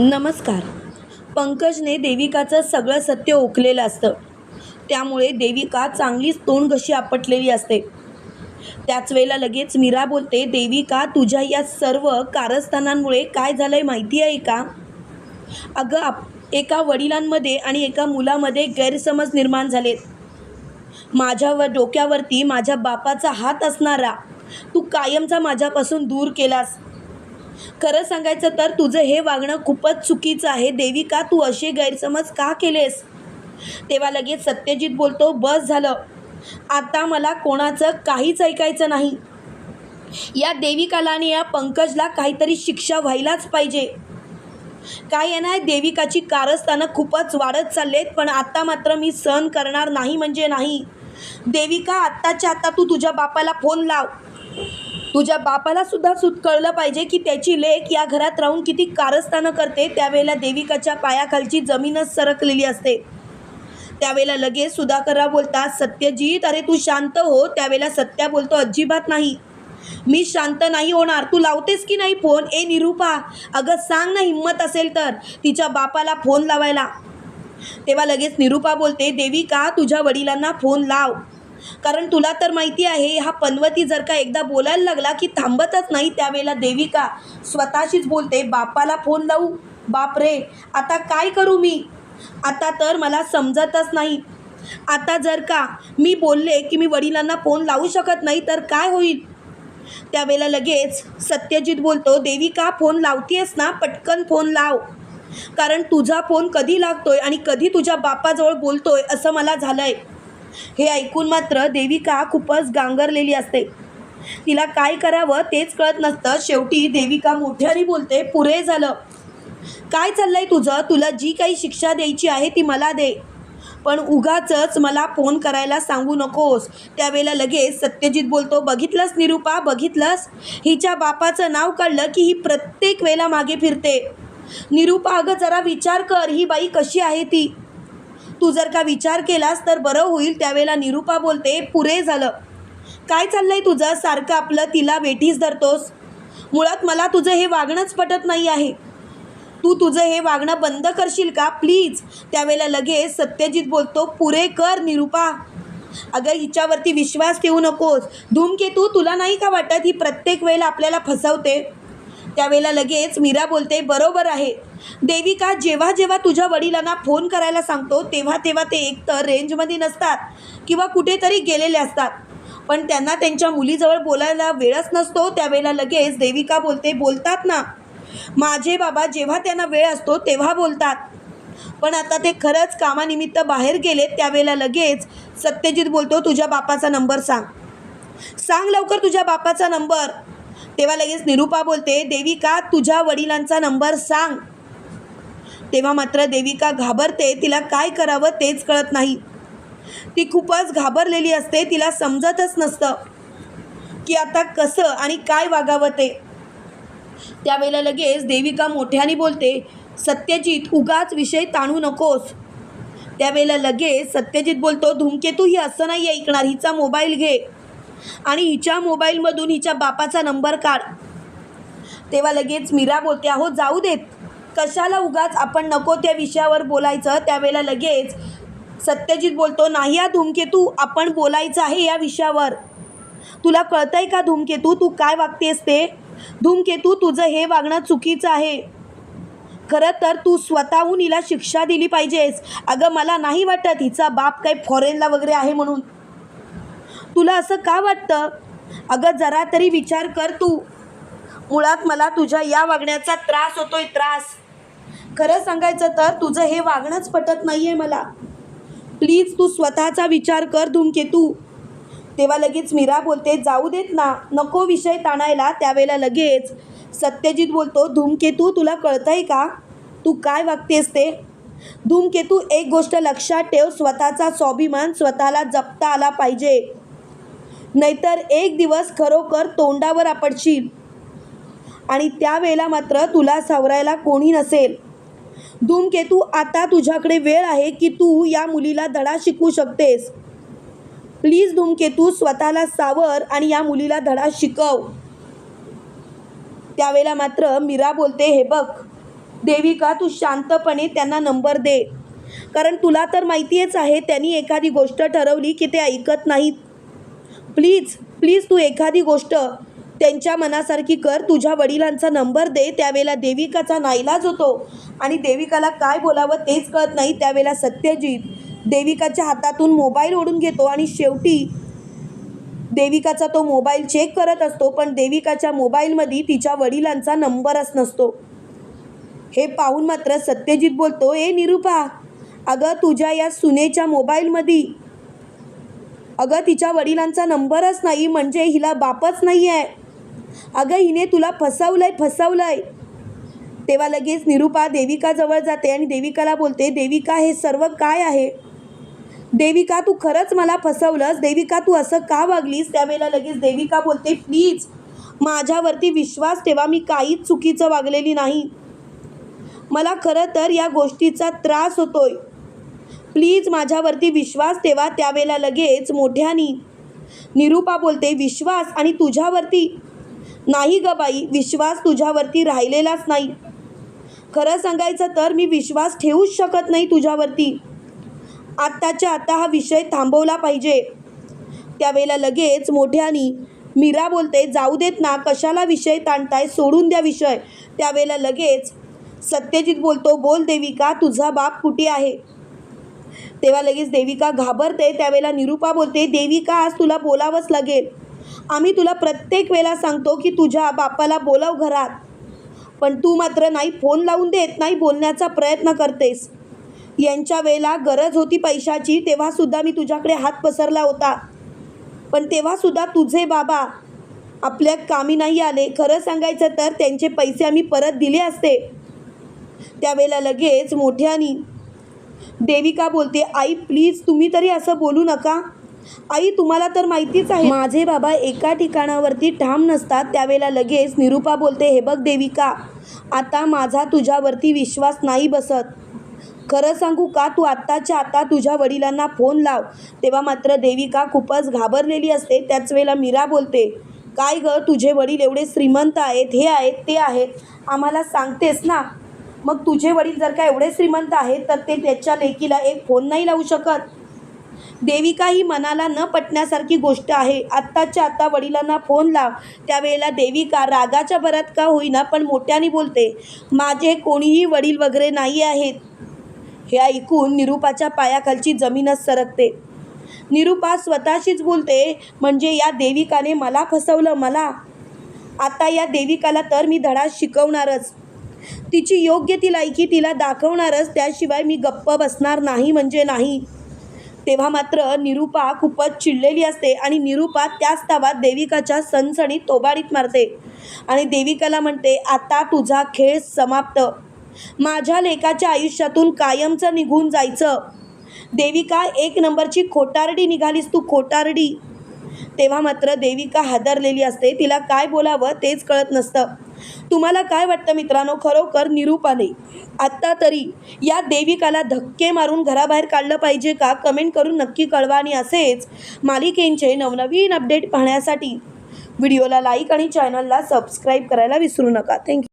नमस्कार. पंकजने देविकाचं सगळं सत्य ओकलेलं असतं. त्यामुळे देविका चांगलीच तोंड घशी आपटलेली असते? त्याच वेळेला लगेच मीरा बोलते देविका तुझ्या या सर्व कारस्थानांमुळे काय झालं आहे माहिती आहे का? अगं आप एका वडिलांमध्ये आणि एका मुलामध्ये गैरसमज निर्माण झालेत. माझ्यावर डोक्यावरती माझ्या बापाचा हात असणारा तू कायमचा माझ्यापासून दूर केलास. खरं सांगायचं तर तुझं हे वागणं खूपच चुकीचं आहे. देविका तू असे गैरसमज का केलेस? तेव्हा लगेच सत्यजित बोलतो बस झालं. आता मला कोणाचं काहीच ऐकायचं नाही. या देविकाला आणि या पंकजला काहीतरी शिक्षा व्हायलाच पाहिजे. काय आहे ना देविकाची कारस्थानं खूपच वाढत चाललेत पण आता मात्र मी सहन करणार नाही म्हणजे नाही. देविका आत्ताच्या आत्ता तू तुझ्या बापाला फोन लाव. तुझ्या बापाला सुद्धा सुत कळलं पाहिजे की त्याची लेख या घरात राहून किती कारस्थानं करते त्यावेळेला देविकाच्या पायाखालची जमीनच सरकलेली असते. त्यावेळेला लगेच सुधाकरराव बोलतात सत्यजीत अरे तू शांत हो. त्यावेळेला सत्या बोलतो अजिबात नाही. मी शांत नाही होणार. तू लावतेस की नाही फोन? ए निरूपा अगं सांग ना हिंमत असेल तर. तिच्या बापाला फोन लावायला. तेव्हा लगेच निरूपा बोलते देविका तुझ्या वडिलांना फोन लाव. कारण तुला तर माहिती आहे हा पनवती जर का एकदा बोलायला लागला की थांबतच नाही त्यावेळेला देविका स्वतःशीच बोलते बापाला फोन लावू? बाप रे आता काय करू मी? आता तर मला समजतच नाही. आता जर का मी बोलले की मी वडिलांना फोन लावू शकत नाही तर काय होईल? त्यावेळेला लगेच सत्यजित बोलतो देविका फोन लावतीयस ना? पटकन फोन लाव. कारण तुझा फोन कधी लागतोय आणि कधी तुझ्या बापाजवळ बोलतोय असं मला झालंय. हे ऐकून मात्र देविका खूपच गांगरलेली असते. तिला काय करावं तेच कळत नसतं. शेवटी देविका मोठ्याने बोलते पुरे झालं. काय चाललंय तुझं? तुला जी काही शिक्षा द्यायची आहे ती मला दे. पण उगाचच मला फोन करायला सांगू नकोस. त्यावेळेला लगेच सत्यजित बोलतो बघितलंस निरूपा? बघितलंस? हिच्या बापाचं नाव काढलं की ही प्रत्येक वेळेला मागे फिरते. निरूपा अगं जरा विचार कर. ही बाई कशी आहे ती? तू जर का विचार केलास तर बरं होईल त्यावेळेला निरूपा बोलते पुरे झालं. काय चाललंय तुझं? सारखं आपलं तिला वेठीस धरतोस. मुळात मला तुझं हे वागणंच पटत नाही आहे. तू तुझं हे वागणं बंद करशील का? प्लीज. त्यावेळेला लगेच सत्यजित बोलतो पुरे कर निरूपा. अगं हिच्यावरती विश्वास ठेवू नकोस. धूमकेतू तुला नाही का वाटत? ही प्रत्येक वेळेला आपल्याला फसवते. त्यावेळेला लगेच मीरा बोलते बरोबर आहे. देविका जेव्हा जेव्हा तुझ्या वडिलांना फोन करायला सांगतो तेव्हा तेव्हा ते एकतर रेंजमध्ये नसतात किंवा कुठेतरी गेलेले असतात. पण त्यांना त्यांच्या मुलीजवळ बोलायला वेळच नसतो त्यावेळेला लगेच देविका बोलते बोलतात ना. माझे बाबा जेव्हा त्यांना वेळ असतो तेव्हा बोलतात. पण आता ते खरंच कामानिमित्त बाहेर गेलेत त्यावेळेला लगेच सत्यजित बोलतो तुझ्या बापाचा नंबर सांग. सांग लवकर तुझ्या बापाचा नंबर. तेव्हा लगेच निरूपा बोलते देविका तुझ्या वडिलांचा नंबर सांग. तेव्हा मात्र देविका घाबरते तिला काय करावं तेच कळत नाही. ती खूपच घाबरलेली असते तिला समजतच नसतं की आता कसं आणि काय वागावं ते. त्यावेळेला लगेच देविका मोठ्याने बोलते सत्यजित उगाच विषय ताणू नकोस. त्यावेळेला लगेच सत्यजित बोलतो धूमकेतू ही असं नाही ऐकणार हिचा मोबाईल घे. आणि हिच्या मोबाईलमधून हिच्या बापाचा नंबर काढ. तेव्हा लगेच मीरा बोलते अहो जाऊ देत. कशाला उगाच आपण नको त्या विषयावर बोलायचं? त्यावेळेला लगेच सत्यजित बोलतो नाही हा धूमकेतू आपण बोलायचं आहे या विषयावर. तुला कळतंय का धूमकेतू? तू काय वागतेस ते? धूमकेतू तुझं हे वागणं चुकीचं आहे. खरं तर तू स्वतःहून हिला शिक्षा दिली पाहिजेस. अगं मला नाही वाटत हिचा बाप काही फॉरेनला वगैरे आहे म्हणून. तुला असं का वाटतं? अगं जरा तरी विचार कर तू. मुळात मला तुझ्या या वागण्याचा त्रास होतोय त्रास. खरं सांगायचं तर तुझं हे वागणंच पटत नाही आहे मला. प्लीज तू स्वतःचा विचार कर धूमकेतू तेव्हा लगेच मीरा बोलते जाऊ देत ना नको विषय ताणायला. त्यावेळेला लगेच सत्यजित बोलतो धूमकेतू तुला कळतंय का? तू काय वागतेस ते? धूमकेतू एक गोष्ट लक्षात ठेव स्वतःचा स्वाभिमान स्वतःला जपता आला पाहिजे. नाहीतर एक दिवस खरोखर तोंडावर आपडशील आणि त्यावेळेला मात्र तुला सावरायला कोणी नसेल. धूमकेतू आता तुझ्याकडे वेळ आहे की तू या मुलीला धडा शिकवू शकतेस. प्लीज धूमकेतू स्वतःला सावर आणि या मुलीला धडा शिकव. त्यावेळेला मात्र मीरा बोलते हे बघ देविका तू शांतपणे त्यांना नंबर दे. कारण तुला तर माहितीच आहे त्यांनी एखादी गोष्ट ठरवली की ते ऐकत नाहीत. प्लीज प्लीज तू एखादी गोष्ट त्यांच्या मनासारखी कर तुझ्या वडिलांचा नंबर दे त्यावेळेला देविकाचा नाईलाज होतो. आणि देविकाला काय बोलावं तेच कळत नाही त्यावेळेला सत्यजित देविकाच्या हातातून मोबाईल ओढून घेतो आणि शेवटी देविकाचा तो मोबाईल चेक करत असतो पण देविकाच्या मोबाईलमध्ये तिच्या वडिलांचा नंबरच नसतो. हे पाहून मात्र सत्यजित बोलतो ए निरुपा अगं तुझ्या या सुनेच्या मोबाईलमध्ये अगं तिच्या वडिलांचा नंबरच नाही म्हणजे हिला बापच नाही आहे अगं हिने तुला फसवलंय फसवलंय. तेव्हा लगेच निरुपा देविकाजवळ जाते आणि देविकाला बोलते देविका हे सर्व काय आहे? देविका तू खरंच मला फसवलंस? देविका तू असं का वागलीस? त्यावेळेला लगेच देविका बोलते प्लीज माझ्यावरती विश्वास ठेवा मी काहीच चुकीचं वागलेली नाही. मला खरं तर या गोष्टीचा त्रास होतोय. प्लीज माझ्यावरती विश्वास ठेवा त्यावेळेला लगेच मोठ्यानी. निरुपा बोलते विश्वास आणि तुझ्यावरती? नाही ग बाई विश्वास तुझ्यावरती राहिलेलाच नाही. खरं सांगायचं तर मी विश्वास ठेवूच शकत नाही तुझ्यावरती. आत्ताच्या आता हा विषय थांबवला पाहिजे. त्यावेळेला लगेच मोठ्यानी मीरा बोलते जाऊ देत ना कशाला विषय ताणताय सोडून द्या विषय. त्यावेळेला लगेच सत्यजित बोलतो बोल देविका तुझा बाप कुठे आहे? तेव्हा लगेच देविका घाबरते त्यावेळेला निरुपा बोलते देविका आज तुला बोलावंच लागेल. आम्ही तुला प्रत्येक वेळेला सांगतो की तुझ्या बापाला बोलाव घरात. पण तू मात्र नाही फोन लावून देत नाही बोलण्याचा प्रयत्न करतेस. यांच्या वेळेला गरज होती पैशाची तेव्हासुद्धा मी तुझ्याकडे हात पसरला होता. पण तेव्हासुद्धा तुझे बाबा आपल्या कामी नाही आले. खरं सांगायचं तर त्यांचे पैसे आम्ही परत दिले असते. त्यावेळेला लगेच मोठ्यानी देविका बोलते आई प्लीज तुम्ही तरी असं बोलू नका. आई तुम्हाला तर माहितीच आहे माझे बाबा एका ठिकाणावरती ठाम नसतात त्यावेळेला लगेच निरुपा बोलते हे बघ देविका आता माझा तुझ्यावरती विश्वास नाही बसत. खरं सांगू का तू आत्ताच्या आता तुझ्या वडिलांना फोन लाव. तेव्हा मात्र देविका खूपच घाबरलेली असते त्याच वेळेला मीरा बोलते काय गं तुझे वडील एवढे श्रीमंत आहेत हे आहेत ते आहेत. आम्हाला सांगतेस ना मग तुझे वडील जर का एवढे श्रीमंत आहेत तर ते त्याच्या लेकीला एक फोन नाही लावू शकत. देविका ही मनाला न पटण्यासारखी गोष्ट आहे. आत्ताच्या आत्ता वडिलांना फोन लाव. त्यावेळेला देविका रागाच्या भरात का होईना पण मोठ्याने बोलते माझे कोणीही वडील वगैरे नाही आहेत. हे ऐकून निरुपाच्या पायाखालची जमीनच सरकते. निरुपा स्वतःशीच बोलते म्हणजे या देविकाने मला फसवलं मला? आता या देविकाला तर मी धडा शिकवणारच. तिची योग्य ती लायकी तिला दाखवणारच त्याशिवाय मी गप्प बसणार नाही म्हणजे नाही. तेव्हा मात्र निरुपा खूपच चिडलेली असते आणि निरुपा त्याच तावात देविकाच्या सणसणीत तोबाडीत मारते आणि देविकाला म्हणते आता तुझा खेळ समाप्त. माझ्या लेकाच्या आयुष्यातून कायमचं निघून जायचं. देविका एक नंबरची खोटारडी निघालीस तू खोटारडी. तेव्हा मात्र देविका हादरलेली असते. तिला काय बोलावं तेच कळत नसतं. तुम्हाला काय वाटतं मित्रांनो? खरोखर निरूपाने. आत्ता तरी या देविकाला धक्के मारून घराबाहेर काढलं पाहिजे का? कमेंट करून नक्की कळवा आणि असेच मालिकेंचे नवनवीन अपडेट पाहण्यासाठी व्हिडिओला लाईक आणि चॅनलला सबस्क्राईब करायला विसरू नका. थँक्यू.